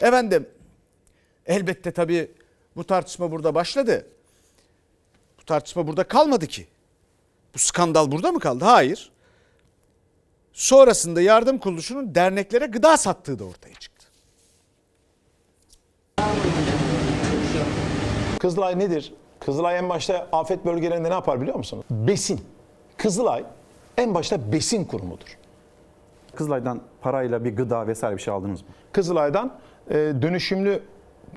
Efendim elbette tabii bu tartışma burada başladı. Bu tartışma burada kalmadı ki. Bu skandal burada mı kaldı? Hayır. Sonrasında yardım kuruluşunun derneklere gıda sattığı da ortaya çıktı. Kızılay nedir? Kızılay en başta afet bölgelerinde ne yapar biliyor musunuz? Besin. Kızılay en başta besin kurumudur. Kızılay'dan parayla bir gıda vesaire bir şey aldınız mı? Kızılay'dan dönüşümlü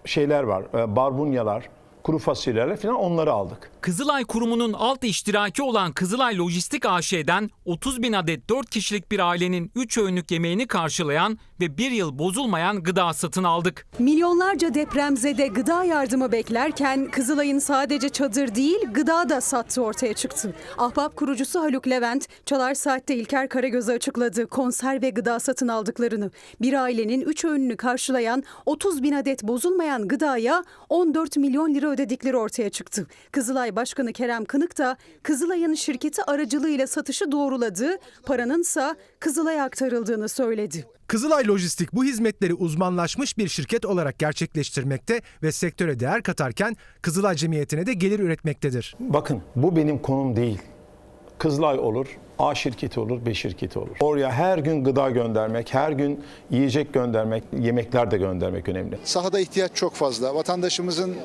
şeyler var. E, barbunyalar, kuru fasulyeler falan onları aldık. Kızılay Kurumu'nun alt iştiraki olan Kızılay Lojistik AŞ'den 30 bin adet 4 kişilik bir ailenin 3 öğünlük yemeğini karşılayan ve bir yıl bozulmayan gıda satın aldık. Milyonlarca depremzede gıda yardımı beklerken Kızılay'ın sadece çadır değil gıda da sattığı ortaya çıktı. Ahbap kurucusu Haluk Levent, Çalar Saat'te İlker Karagöz'e açıkladı konserve gıda satın aldıklarını. Bir ailenin 3 öğününü karşılayan 30 bin adet bozulmayan gıdaya 14 milyon lira ödedikleri ortaya çıktı. Kızılay Başkanı Kerem Kınık da Kızılay'ın şirketi aracılığıyla satışı doğruladı, paranınsa Kızılay'a aktarıldığını söyledi. Kızılay Lojistik bu hizmetleri uzmanlaşmış bir şirket olarak gerçekleştirmekte ve sektöre değer katarken Kızılay Cemiyeti'ne de gelir üretmektedir. Bakın bu benim konum değil. Kızılay olur, A şirketi olur, B şirketi olur. Oraya her gün gıda göndermek, her gün yiyecek göndermek, yemekler de göndermek önemli. Sahada ihtiyaç çok fazla. Vatandaşımızın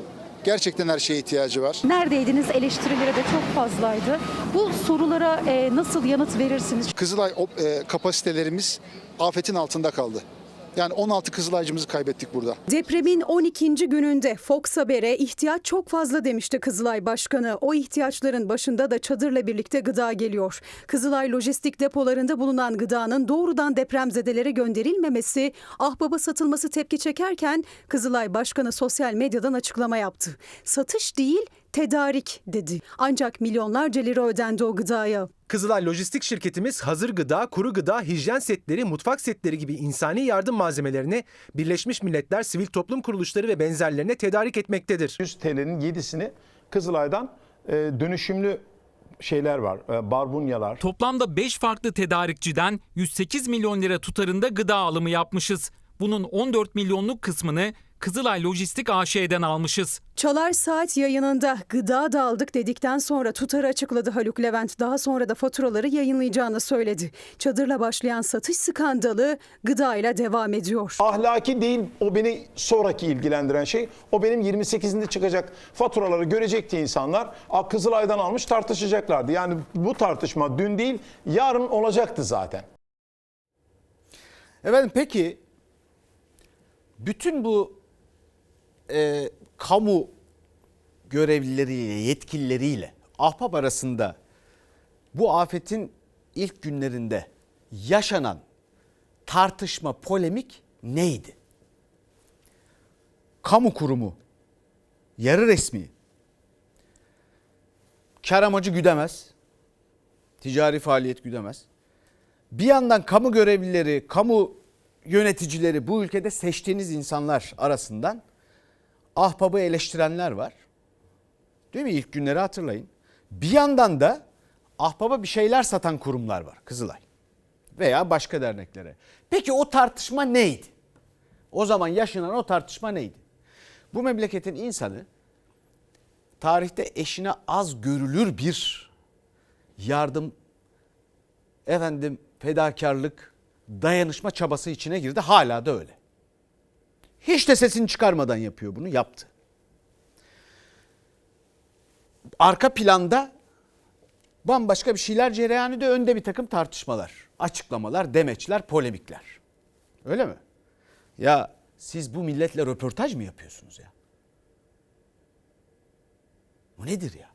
gerçekten her şeye ihtiyacı var. Neredeydiniz? Eleştirilere de çok fazlaydı. Bu sorulara e, nasıl yanıt verirsiniz? Kızılay e, kapasitelerimiz afetin altında kaldı. Yani 16 Kızılaycımızı kaybettik burada. Depremin 12. gününde Fox Haber'e ihtiyaç çok fazla demişti Kızılay Başkanı. O ihtiyaçların başında da çadırla birlikte gıda geliyor. Kızılay lojistik depolarında bulunan gıdanın doğrudan depremzedelere gönderilmemesi, ahbaba satılması tepki çekerken Kızılay Başkanı sosyal medyadan açıklama yaptı. Satış değil, tedarik dedi. Ancak milyonlarca lira ödendi o gıdaya. Kızılay Lojistik şirketimiz hazır gıda, kuru gıda, hijyen setleri, mutfak setleri gibi insani yardım malzemelerini Birleşmiş Milletler Sivil Toplum Kuruluşları ve benzerlerine tedarik etmektedir. 100 TL'nin 7'sini Kızılay'dan e, dönüşümlü şeyler var, e, barbunyalar. Toplamda 5 farklı tedarikçiden 108 milyon lira tutarında gıda alımı yapmışız. Bunun 14 milyonluk kısmını Kızılay Lojistik AŞ'den almışız. Çalar Saat yayınında gıda da aldık dedikten sonra tutarı açıkladı Haluk Levent. Daha sonra da faturaları yayınlayacağını söyledi. Çadırla başlayan satış skandalı gıdayla devam ediyor. Ahlaki değil o beni sonraki ilgilendiren şey. O benim 28'inde çıkacak faturaları görecekti insanlar. Kızılay'dan almış tartışacaklardı. Yani bu tartışma dün değil yarın olacaktı zaten. Efendim peki bütün bu e, kamu görevlileriyle, yetkilileriyle ahbap arasında bu afetin ilk günlerinde yaşanan tartışma, polemik neydi? Kamu kurumu, yarı resmi, kar amacı güdemez, ticari faaliyet güdemez. Bir yandan kamu görevlileri, kamu yöneticileri bu ülkede seçtiğiniz insanlar arasından ahbabı eleştirenler var. Değil mi? İlk günleri hatırlayın. Bir yandan da ahbaba bir şeyler satan kurumlar var. Kızılay veya başka derneklere. Peki o tartışma neydi? O zaman yaşanan o tartışma neydi? Bu memleketin insanı tarihte eşine az görülür bir yardım efendim fedakarlık, dayanışma çabası içine girdi. Hala da öyle. Hiç de sesini çıkarmadan yapıyor bunu, yaptı. Arka planda bambaşka bir şeyler cereyan ediyor. Önde bir takım tartışmalar, açıklamalar, demeçler, polemikler. Öyle mi? Ya siz bu milletle röportaj mı yapıyorsunuz ya? Bu nedir ya?